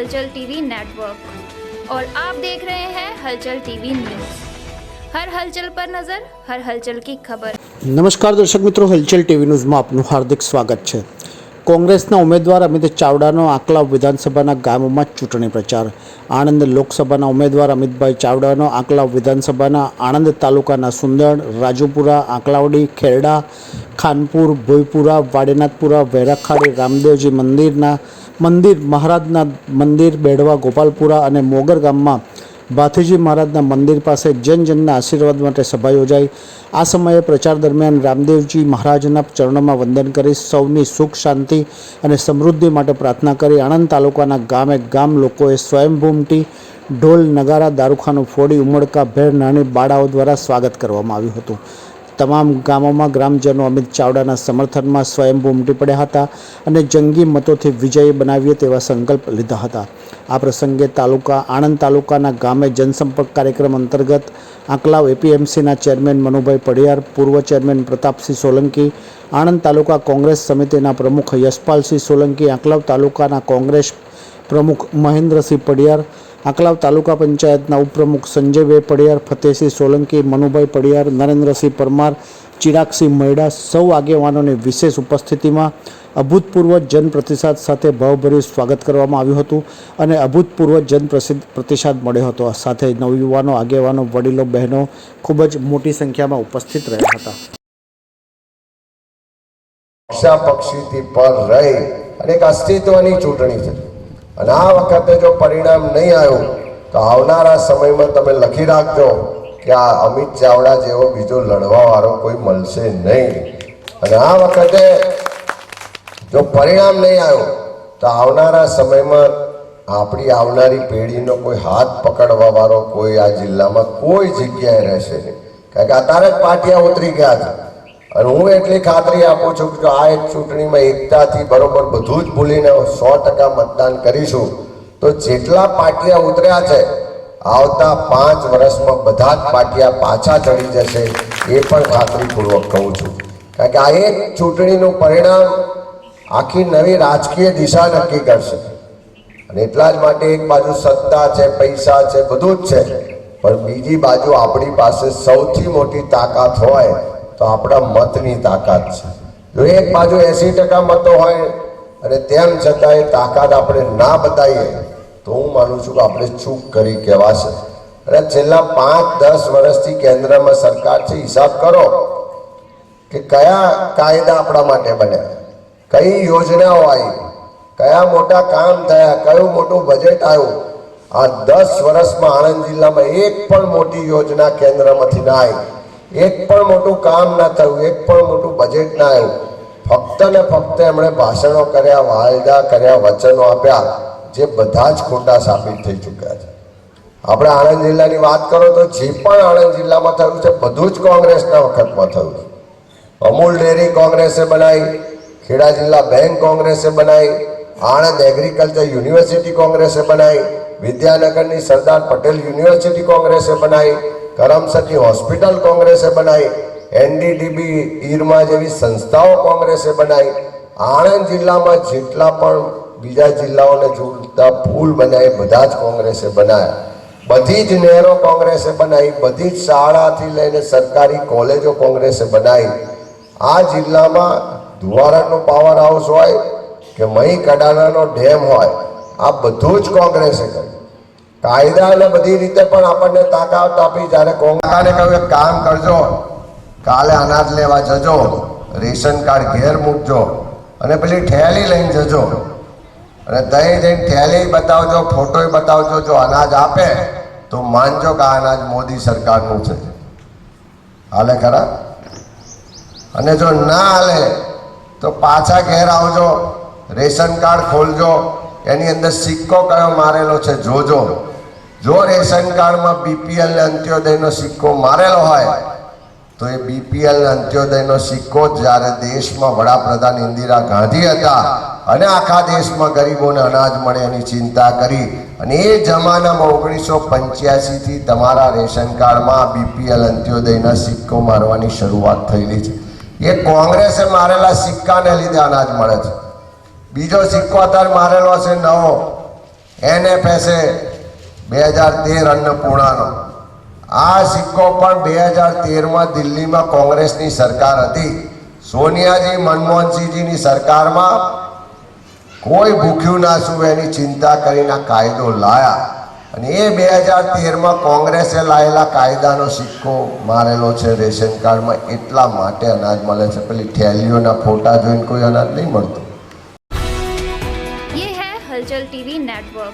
हलचल TV network और आप देख रहे हैं हलचल टीवी न्यूज हर हलचल पर नजर हर हलचल की खबर નમસ્કાર દર્શક મિત્રો હલચલ ટીવી ન્યૂઝમાં આપનું હાર્દિક સ્વાગત છે કોંગ્રેસના ઉમેદવાર અમિત ચાવડાનો આંકલાવ વિધાનસભાના ગામોમાં ચૂંટણી પ્રચાર આણંદ લોકસભાના ઉમેદવાર અમિતભાઈ ચાવડાનો આંકલાવ વિધાનસભાના આણંદ તાલુકાના સુંદણ રાજુપુરા આંકલાવડી ખેરડા ખાનપુર ભોયપુરા વાડીનાથપુરા વહેરાખાડી રામદેવજી મંદિરના મંદિર, મહારાજના મંદિર બેડવા ગોપાલપુરા અને મોગર ગામમાં ભાથીજી મહારાજના મંદિર પાસે જન જનના આશીર્વાદ માટે સભા યોજાઈ. આ સમયે પ્રચાર દરમિયાન રામદેવજી મહારાજના ચરણોમાં વંદન કરી સૌની સુખ, શાંતિ અને સમૃદ્ધિ માટે પ્રાર્થના કરી. આણંદ તાલુકાના ગામે ગામ લોકોએ સ્વયંભૂમટી ઢોલ, નગારા, દારૂખાનું ફોડી, ઉમળકા ભેર નાની બાળાઓ દ્વારા સ્વાગત કરવામાં આવ્યું હતું. તમામ ગામોમાં ગ્રામજનો અમિત ચાવડાના સમર્થનમાં સ્વયંભૂ ઉમટી પડ્યા હતા અને જંગી મતોથી વિજયી બનાવીએ તેવા સંકલ્પ લીધા હતા. આ પ્રસંગે તાલુકા, આણંદ તાલુકાના ગામે જનસંપર્ક કાર્યક્રમ અંતર્ગત આંકલાવ એપીએમસીના ચેરમેન મનુભાઈ પડિયાર પૂર્વ ચેરમેન પ્રતાપસિંહ સોલંકી, આણંદ તાલુકા કોંગ્રેસ સમિતિના પ્રમુખ યશપાલસિંહ સોલંકી, આંકલાવ તાલુકાના કોંગ્રેસ પ્રમુખ મહેન્દ્રસિંહ પડિયાર આંકલાવ તાલુકા પંચાયતના ઉપપ્રમુખ સંજયભાઈ પડિયાર, ફતેહસિંહ સોલંકી, મનુભાઈ પડિયાર, નરેન્દ્રસિંહ પરમાર, ચિરાગસિંહ મૈડા સૌ આગેવાનોની વિશેષ ઉપસ્થિતિમાં અભૂતપૂર્વ જનપ્રતિસાદ સાથે ભાવભર્યું સ્વાગત કરવામાં આવ્યું હતું અને અભૂતપૂર્વ જનપ્રસિદ્ધ પ્રતિસાદ મળ્યો હતો. સાથે નવયુવાનો, આગેવાનો, વડીલો, બહેનો ખૂબ જ મોટી સંખ્યામાં ઉપસ્થિત રહ્યા હતા. પક્ષા પર રહી અને એક અસ્તિત્વની ચૂંટણી છે. અને આ વખતે જો પરિણામ નહીં આવ્યું, તો આવનારા સમયમાં તમે લખી રાખજો કે આ અમિત ચાવડા જેવો બીજો લડવાવાળો કોઈ મળશે નહીં. અને આ વખતે જો પરિણામ નહીં આવ્યું, તો આવનારા સમયમાં આપણી આવનારી પેઢીનો કોઈ હાથ પકડવાવાળો કોઈ આ જિલ્લામાં કોઈ જગ્યાએ રહેશે નહીં. કારણ કે અત્યારે જ પાટિયા ઉતરી ગયા છે. અને હું એટલી ખાતરી આપું છું કે આ એક ચૂંટણીમાં એકતાથી બરોબર બધું જ ભૂલીને સો ટકા મતદાન કરીશું, તો જેટલા પાટિયા ઉતર્યા છે, આવતા પાંચ વર્ષમાં બધા જ પાટિયા પાછા ચડી જશે, એ પણ ખાતરીપૂર્વક કહું છું. કારણ કે આ એક ચૂંટણીનું પરિણામ આખી નવી રાજકીય દિશા નક્કી કરશે. અને એટલા જ માટે એક બાજુ સત્તા છે, પૈસા છે, બધું જ છે. પણ બીજી બાજુ આપણી પાસે સૌથી મોટી તાકાત હોય તો આપણા મતની તાકાત છે. જો એક બાજુ એસી ટકા મતો હોય અને તેમ છતાં એ તાકાત આપણે ના બતાવીએ, તો હું માનું છું કે આપણે ચૂક કરી કહેવાશે. અને છેલ્લા પાંચ દસ વર્ષથી કેન્દ્રમાં સરકાર છે, હિસાબ કરો કે કયા કાયદા આપણા માટે બન્યા કઈ યોજનાઓ આવી, કયા મોટા કામ થયા, કયું મોટું બજેટ આવ્યું. આ દસ વર્ષમાં આણંદ જિલ્લામાં એક પણ મોટી યોજના કેન્દ્રમાંથી ના આવી. એક પણ મોટું કામ ના થયું, એક પણ મોટું બજેટ ના આવ્યું. ફક્ત ને ફક્ત એમણે ભાષણો કર્યા વાયદા કર્યા, વચનો આપ્યા, જે બધા જ ખોટા સાબિત થઈ ચૂક્યા છે. આપણે આણંદ જિલ્લાની વાત કરો તો જે પણ આણંદ જિલ્લામાં થયું છે, બધું જ કોંગ્રેસના વખતમાં થયું છે. અમૂલ ડેરી કોંગ્રેસે બનાવી, ખેડા જિલ્લા બેંક કોંગ્રેસે બનાવી, આણંદ એગ્રીકલ્ચર યુનિવર્સિટી કોંગ્રેસે બનાવી, વિદ્યાનગરની સરદાર પટેલ યુનિવર્સિટી કોંગ્રેસે બનાવી કરમસદની હોસ્પિટલ કોંગ્રેસે બનાવી એનડીડીબી ઈરમા જેવી સંસ્થાઓ કોંગ્રેસે બનાવી આણંદ જિલ્લામાં જેટલા પણ બીજા જિલ્લાઓને જોડતા પુલ બનાવી બધા જ કોંગ્રેસે બનાવ્યા બધી જ નહેરો કોંગ્રેસે બનાવી બધી જ શાળાથી લઈને સરકારી કોલેજો કોંગ્રેસે બનાવી આ જિલ્લામાં ધુવારાનો પાવર હાઉસ હોય કે મહી કડાણાનો ડેમ હોય, આ બધું જ કોંગ્રેસે કર્યું. કાયદા અને બધી રીતે પણ આપણને તાકાત આપી જ્યારે કોંગ્રેસને કહ્યું, એક કામ કરજો, કાલે અનાજ લેવા જજો, રેશન કાર્ડ ઘેર મૂકજો અને પેલી ઠેલી લઈને જજો. અને દહીં જઈને ઠેલી બતાવજો, ફોટોય બતાવજો, જો અનાજ આપે, તો માનજો કે આ અનાજ મોદી સરકારનું છે. હાલે ખરા? અને જો ના હાલે, તો પાછા ઘેર આવજો, રેશન કાર્ડ ખોલજો, એની અંદર સિક્કો કયો મારેલો છે, જોજો. જો રેશન કાર્ડમાં બીપીએલ અંત્યોદયનો સિક્કો મારેલો હોય, તો એ બીપીએલ અંત્યોદયનો સિક્કો જ્યારે દેશમાં વડાપ્રધાન ઇન્દિરા ગાંધી હતા અને આખા દેશમાં ગરીબોને અનાજ મળે એની ચિંતા કરી અને એ જમાનામાં ઓગણીસો પંચ્યાસીથી તમારા રેશન કાર્ડમાં બીપીએલ અંત્યોદયના સિક્કો મારવાની શરૂઆત થયેલી છે. એ કોંગ્રેસે મારેલા સિક્કાને લીધે અનાજ મળે છે. બીજો સિક્કો અત્યારે મારેલો છે નવો. એનએફએસએ બે હજાર તેર અન્નપૂર્ણાનો. આ સિક્કો પણ બે હજાર તેરમાં દિલ્હીમાં કોંગ્રેસની સરકાર હતી. સોનિયાજી, મનમોહનસિંહજીની સરકારમાં કોઈ ભૂખ્યું ના શું એની ચિંતા કરીને કાયદો લાયા. અને એ બે હજાર તેરમાં કોંગ્રેસે લાયેલા કાયદાનો સિક્કો મારેલો છે. રેશન કાર્ડમાં એટલા માટે અનાજ મળે છે. પેલી થેલીઓના ફોટા જોઈને કોઈ અનાજ નહીં મળતું. હલચલ ટીવી નેટવર્ક.